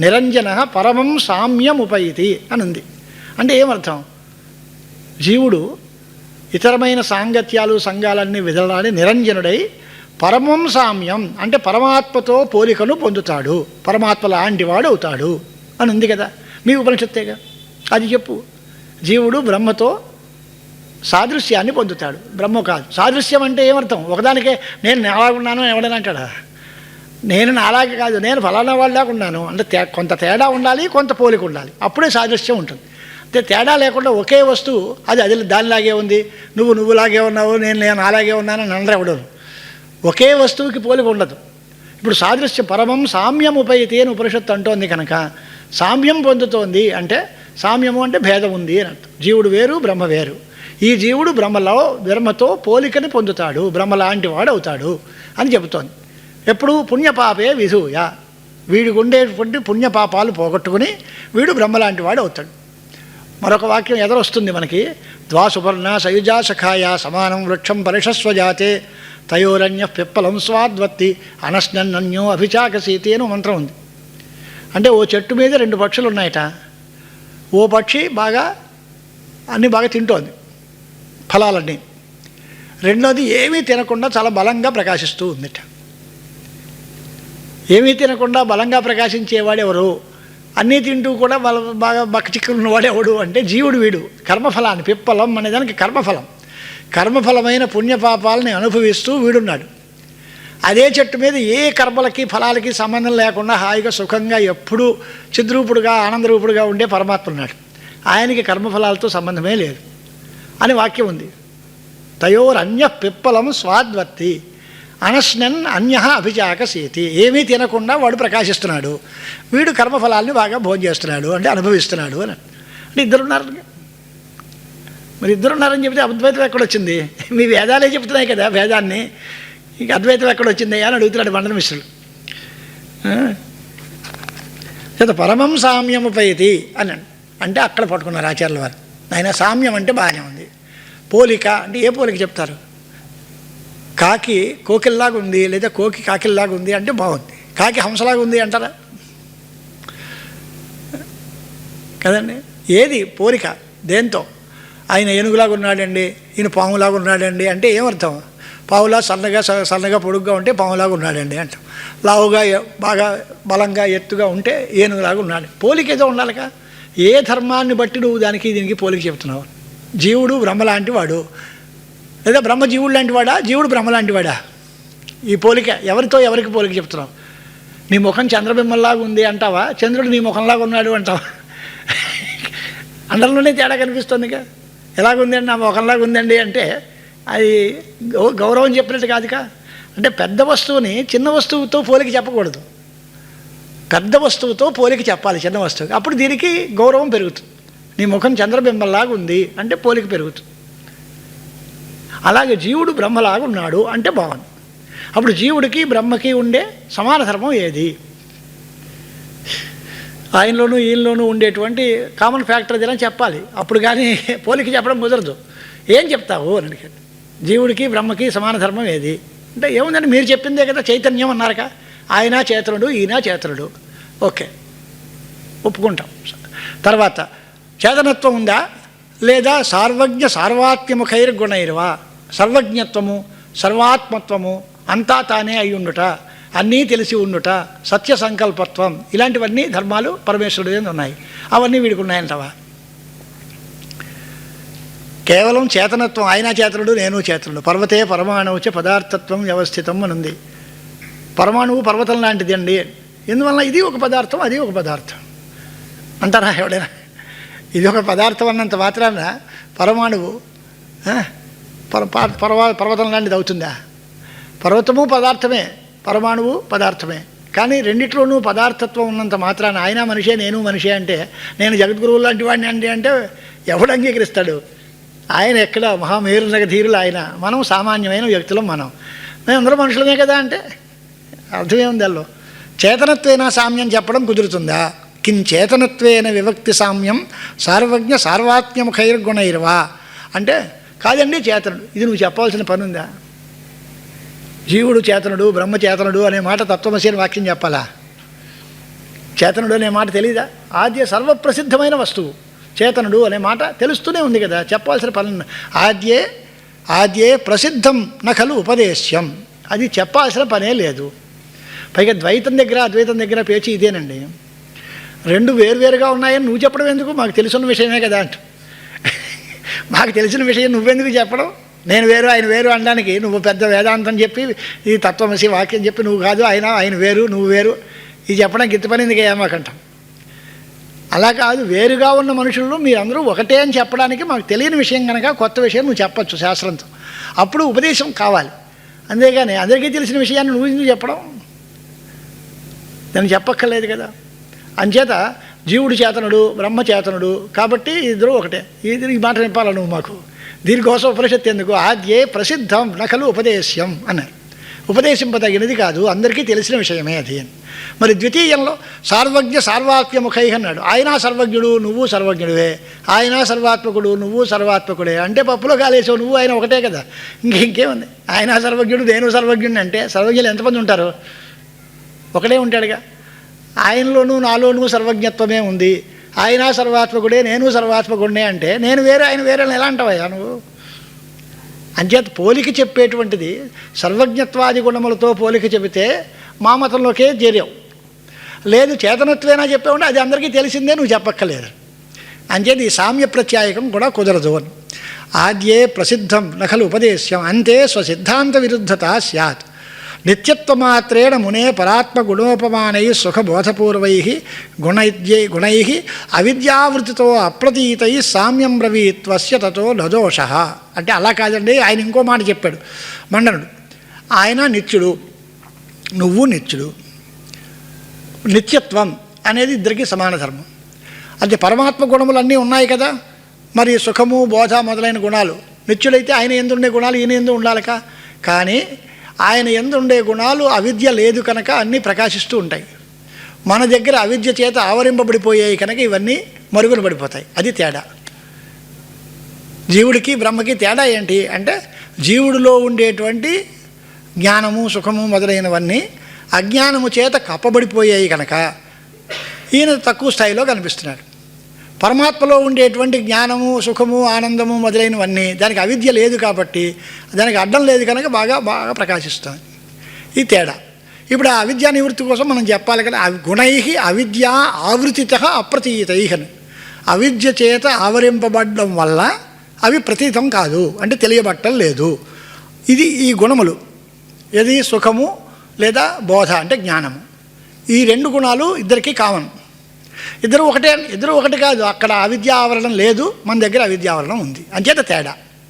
నిరంజన పరమం సామ్యముపైతి అని ఉంది అంటే ఏమర్థం? జీవుడు ఇతరమైన సాంగత్యాలు సంఘాలన్నీ విదలాడి నిరంజనుడై పరమం సామ్యం అంటే పరమాత్మతో పోలికను పొందుతాడు. పరమాత్మ లాంటివాడు అవుతాడు అని ఉంది కదా. మీ ఉపనిషత్తేగా? అది చెప్పు. జీవుడు బ్రహ్మతో సాదృశ్యాన్ని పొందుతాడు. బ్రహ్మ కాదు. సాదృశ్యం అంటే ఏమర్థం? ఒకదానికే నేను నాలాగున్నాను ఎవడని అంటాడా? నేను నాలాగే కాదు నేను ఫలానా వాళ్ళలాగా ఉన్నాను. అంటే తే కొంత తేడా ఉండాలి కొంత పోలిక ఉండాలి. అప్పుడే సాదృశ్యం ఉంటుంది. అంటే తేడా లేకుండా ఒకే వస్తువు అది అది దానిలాగే ఉంది నువ్వు నువ్వులాగే ఉన్నావు నేను నేను అలాగే ఉన్నాను అని అనరు ఒకే వస్తువుకి పోలిక ఉండదు. ఇప్పుడు సాదృశ్యం పరమం సామ్యం ఉపయతి అని ఉపనిషత్తు అంటోంది కనుక సామ్యం పొందుతోంది అంటే సామ్యము అంటే భేదం ఉంది అని అర్థం. జీవుడు వేరు బ్రహ్మ వేరు. ఈ జీవుడు బ్రహ్మలో బ్రహ్మతో పోలికని పొందుతాడు బ్రహ్మ లాంటి వాడు అవుతాడు అని చెబుతోంది. ఎప్పుడు పుణ్యపాపే విధూయ. వీడికి ఉండేటువంటి పుణ్యపాపాలు పోగొట్టుకుని వీడు బ్రహ్మలాంటి వాడు అవుతాడు. మరొక వాక్యం ఎదరొస్తుంది మనకి. ద్వాసుపర్ణ సయుజా సఖాయ సమానం వృక్షం పరిషస్వజాతే తయోరన్య పిప్పలం స్వాద్వత్తి అనస్నన్నన్యో అభిచాకసీతి అని మంత్రం ఉంది. అంటే ఓ చెట్టు మీద రెండు పక్షులు ఉన్నాయట. ఓ పక్షి బాగా అన్నీ బాగా తింటోంది ఫలాలన్నీ. రెండోది ఏమీ తినకుండా చాలా బలంగా ప్రకాశిస్తూ ఉందిట. ఏమీ తినకుండా బలంగా ప్రకాశించేవాడు ఎవరు? అన్నీ తింటూ కూడా బల బాగా బక్కచిక్కున్నవాడు ఎవడు అంటే జీవుడు వీడు కర్మఫలాన్ని పిప్పలం అనే దానికి కర్మఫలం. కర్మఫలమైన పుణ్యపాపాలని అనుభవిస్తూ వీడున్నాడు. అదే చెట్టు మీద ఏ కర్మలకి ఫలాలకి సంబంధం లేకుండా హాయిగా సుఖంగా ఎప్పుడూ చిద్రూపుడుగా ఆనందరూపుడుగా ఉండే పరమాత్మ ఉన్నాడు. ఆయనకి కర్మఫలాలతో సంబంధమే లేదు. అని వాక్యం ఉంది. తయోరన్య పిప్పలం స్వాద్వర్తి అనస్నన్ అన్య అభిచాకసీతి ఏమీ తినకుండా వాడు ప్రకాశిస్తున్నాడు. వీడు కర్మఫలాల్ని బాగా భోజనం చేస్తున్నాడు అంటే అనుభవిస్తున్నాడు అని. అంటే ఇద్దరున్నారు మరి ఇద్దరున్నారని చెప్తే అద్వైతం ఎక్కడొచ్చింది మీ వేదాలే చెప్తున్నాయి కదా వేదాన్ని. ఇక అద్వైతం ఎక్కడొచ్చింది అని అడుగుతున్నాడు మండల మిశ్రుడు చేత పరమం సామ్యముపైతి అని. అంటే అక్కడ పట్టుకున్నారు ఆచార్యుల వారు. ఆయన సామ్యం అంటే బాగానే ఉంది. పోలిక అంటే ఏ పోలిక చెప్తారు? కాకి కోకిల్లాగా ఉంది లేదా కోకి కాకిల్లాగా ఉంది అంటే బాగుంది. కాకి హంసలాగా ఉంది అంటారా? కదండి? ఏది? పోలిక దేంతో? ఆయన ఏనుగులాగా ఉన్నాడండి ఈయన పాములాగా ఉన్నాడండి అంటే ఏమర్థం? పావులా సన్నగా సన్నగా పొడుగ్గా ఉంటే పాములాగా ఉన్నాడండి అంటాం. లావుగా బాగా బలంగా ఎత్తుగా ఉంటే ఏనుగులాగా ఉన్నాడు. పోలిక ఏదో ఉండాలిగా? ఏ ధర్మాన్ని బట్టి నువ్వు దానికి దీనికి పోలిక చెప్తున్నావు? జీవుడు బ్రహ్మ లాంటి వాడు. లేదా బ్రహ్మజీవుడు లాంటి వాడా? జీవుడు బ్రహ్మ లాంటి వాడా? ఈ పోలిక ఎవరితో ఎవరికి పోలిక చెప్తున్నావు? నీ ముఖం చంద్రబింబంలాగా ఉంది అంటావా? చంద్రుడు నీ ముఖంలాగా ఉన్నాడు అంటావా? అందరిలోనే తేడా కనిపిస్తుందిగా. ఎలాగుందండి? నా ముఖంలాగా ఉందండి అంటే అది గౌ- గౌరవం చెప్పినట్టు కాదుగా. అంటే పెద్ద వస్తువుని చిన్న వస్తువుతో పోలిక చెప్పకూడదు. పెద్ద వస్తువుతో పోలిక చెప్పాలి చిన్న వస్తువుకి. అప్పుడు దీనికి గౌరవం పెరుగుతుంది. నీ ముఖం చంద్రబింబంలాగా ఉంది అంటే పోలిక పెరుగుతుంది. అలాగే జీవుడు బ్రహ్మలాగా ఉన్నాడు అంటే భావన అప్పుడు జీవుడికి బ్రహ్మకి ఉండే సమాన ధర్మం ఏది? ఆయనలోనూ ఈయనలోనూ ఉండేటువంటి కామన్ ఫ్యాక్టర్ ఏదైనా చెప్పాలి. అప్పుడు కానీ పోలిక చెప్పడం కుదరదు. ఏం చెప్తావు అని అడిగాడు. జీవుడికి బ్రహ్మకి సమాన ధర్మం ఏది? అంటే ఏముందండి? మీరు చెప్పిందే కదా చైతన్యం అన్నారక. ఆయన చేతనుడు ఈయన చేతనుడు. ఓకే. ఒప్పుకుంటాం. తర్వాత చేతనత్వం ఉందా? లేదా సార్వజ్ఞ సార్వాత్మ్యముఖైర్గుణైర్వా సర్వజ్ఞత్వము సర్వాత్మత్వము అంతా తానే అయి ఉండుట అన్నీ తెలిసి ఉండుట సత్య సంకల్పత్వం ఇలాంటివన్నీ ధర్మాలు పరమేశ్వరుడు ఉన్నాయి. అవన్నీ వీడికి ఉన్నాయంటవా? కేవలం చేతనత్వం ఆయన చేతనుడు నేను చేతనుడు. పర్వతే పరమాణువుచ పదార్థత్వం వ్యవస్థితం అని ఉంది పరమాణువు పర్వతం లాంటిది అండి. ఎందువల్ల ఇది ఒక పదార్థం అది ఒక పదార్థం? అంటారా ఎవడైనా? ఇది ఒక పదార్థం అన్నంత మాత్రాన పరమాణువు పర పర్వ పర్వతం లాంటిది అవుతుందా? పర్వతము పదార్థమే పరమాణువు పదార్థమే. కానీ రెండిట్లోనూ పదార్థత్వం ఉన్నంత మాత్రాన ఆయన మనిషే నేను మనిషే అంటే నేను జగద్గురువు లాంటి వాడిని అండి అంటే ఎవడు అంగీకరిస్తాడు? ఆయన ఎక్కడ? మహామేరునగ ధీరులు ఆయన. మనం సామాన్యమైన వ్యక్తులం మనం. మేము అందరూ మనుషులమే కదా అంటే? అర్థమే ఉంది దానిలో చేతనత్వేన సామ్యం చెప్పడం కుదురుతుందా? కిన్ చేతనత్వేన వివక్తి సామ్యం సార్వజ్ఞ సార్వాత్మ్యముఖైర్గుణైర్వా? అంటే కాదండి చేతనుడు. ఇది నువ్వు చెప్పాల్సిన పని ఉందా జీవుడు చేతనుడు బ్రహ్మచేతనుడు అనే మాట తత్వమసి అని వాక్యం చెప్పాలా? చేతనుడు అనే మాట తెలీదా? ఆద్య సర్వప్రసిద్ధమైన వస్తువు. చేతనుడు అనే మాట తెలుస్తూనే ఉంది కదా చెప్పాల్సిన పని ఆద్యే ఆద్యే ప్రసిద్ధం నకలు ఉపదేశ్యం. అది చెప్పాల్సిన పనే లేదు. పైగా ద్వైతం దగ్గర అద్వైతం దగ్గర పేచి ఇదేనండి. రెండు వేరువేరుగా ఉన్నాయని నువ్వు చెప్పడం ఎందుకు? మాకు తెలుసున్న విషయమే కదా అంటూ మాకు తెలిసిన విషయం నువ్వెందుకు చెప్పడం? నేను వేరు ఆయన వేరు అనడానికి. నువ్వు పెద్ద వేదాంతం చెప్పి ఈ తత్వమసి వాక్యం చెప్పి నువ్వు కాదు ఆయన ఆయన వేరు నువ్వు వేరు. ఇది చెప్పడం ఇంత పని ఎందుకు ఏమాకంటాం అలా కాదు వేరుగా ఉన్న మనుషులు మీరందరూ ఒకటే అని చెప్పడానికి మాకు తెలియని విషయం కనుక కొత్త విషయం నువ్వు చెప్పచ్చు శాస్త్రంతో. అప్పుడు ఉపదేశం కావాలి. అంతేగాని అందరికీ తెలిసిన విషయాన్ని నువ్వు చెప్పడం? దాన్ని చెప్పక్కర్లేదు కదా. అంచేత జీవుడు చేతనుడు బ్రహ్మ చేతనుడు కాబట్టి ఇద్దరు ఒకటే. ఇది ఈ మాట నింపాల నువ్వు మాకు? దీనికోసం ఉపనిషత్తు ఎందుకు? ఆద్యే ప్రసిద్ధం నకలు ఉపదేశ్యం అన్నారు. ఉపదేశింపదగినది కాదు అందరికీ తెలిసిన విషయమే అది. అని మరి ద్వితీయంలో సార్వజ్ఞ సార్వాత్మ్యముఖై అన్నాడు. ఆయన సర్వజ్ఞుడు నువ్వు సర్వజ్ఞుడివే. ఆయన సర్వాత్మకుడు నువ్వు సర్వాత్మకుడే. అంటే పప్పులో కాలేసావు నువ్వు ఆయన ఒకటే కదా. ఇంక ఇంకేముంది? ఆయన సర్వజ్ఞుడు నేను సర్వజ్ఞుడిని అంటే సర్వజ్ఞులు ఎంతమంది ఉంటారు? ఒకడే ఉంటాడుగా. ఆయనలోనూ నాలోనూ సర్వజ్ఞత్వమే ఉంది. ఆయన సర్వాత్మకుడే నేను సర్వాత్మకుడినే అంటే నేను వేరే ఆయన వేరే అని ఎలా అంటావయ్యా నువ్వు? అంచేత పోలిక చెప్పేటువంటిది సర్వజ్ఞత్వాది గుణములతో పోలిక చెబితే మా మతంలోకే చేరావు లేదు చేతనత్వేనా చెప్పావంటే అది అందరికీ తెలిసిందే నువ్వు చెప్పక్కర్లేదు. అంచేది ఈ సామ్య ప్రత్యాయకం కూడా కుదరదు అని. ఆద్యే ప్రసిద్ధం నఖలు ఉపదేశ్యం అంతే స్వసిద్ధాంత విరుద్ధత స్యాత్ నిత్యత్వమాత్రేణ మునే పరాత్మగుణోపమానై సుఖబోధపూర్వై గుణైద్యై గుణై అవిద్యావృతితో అప్రతీతై సామ్యం బ్రవీత్వస్య తతో నదోష అంటే అలా కాదండి ఆయన ఇంకో మాట చెప్పాడు. మండనుడు ఆయన నిత్యుడు నువ్వు నిత్యుడు నిత్యత్వం అనేది ఇద్దరికి సమాన ధర్మం. అంటే పరమాత్మ గుణములన్నీ ఉన్నాయి కదా మరి సుఖము బోధ మొదలైన గుణాలు. నిత్యుడైతే ఆయన ఎందుండే గుణాలు ఈయన ఎందు ఉండాలిక కానీ ఆయన ఎందుండే గుణాలు అవిద్య లేదు కనుక అన్నీ ప్రకాశిస్తూ ఉంటాయి. మన దగ్గర అవిద్య చేత ఆవరింపబడిపోయాయి కనుక ఇవన్నీ మరుగున పడిపోతాయి. అది తేడా. జీవుడికి బ్రహ్మకి తేడా ఏంటి అంటే జీవుడిలో ఉండేటువంటి జ్ఞానము సుఖము మొదలైనవన్నీ అజ్ఞానము చేత కప్పబడిపోయాయి కనుక ఈయన తక్కువ స్థాయిలో కనిపిస్తున్నాడు. పరమాత్మలో ఉండేటువంటి జ్ఞానము సుఖము ఆనందము మొదలైనవన్నీ దానికి అవిద్య లేదు కాబట్టి దానికి అడ్డం లేదు కనుక బాగా బాగా ప్రకాశిస్తుంది. ఈ తేడా. ఇప్పుడు ఆ అవిద్యా నివృత్తి కోసం మనం చెప్పాలి కదా అవి గుణై అవిద్య ఆవృతిత అప్రతితైహని అవిద్య చేత ఆవరింపబడడం వల్ల అవి ప్రతీతం కాదు అంటే తెలియబట్టం లేదు. ఇది ఈ గుణములు. ఏది సుఖము లేదా బోధ అంటే జ్ఞానము. ఈ రెండు గుణాలు ఇద్దరికీ కామన్. ఇద్దరు ఒకటే ఇద్దరు ఒకటి కాదు. అక్కడ అవిద్యావరణం లేదు మన దగ్గర అవిద్యావరణం ఉంది. అంచేత తేడా.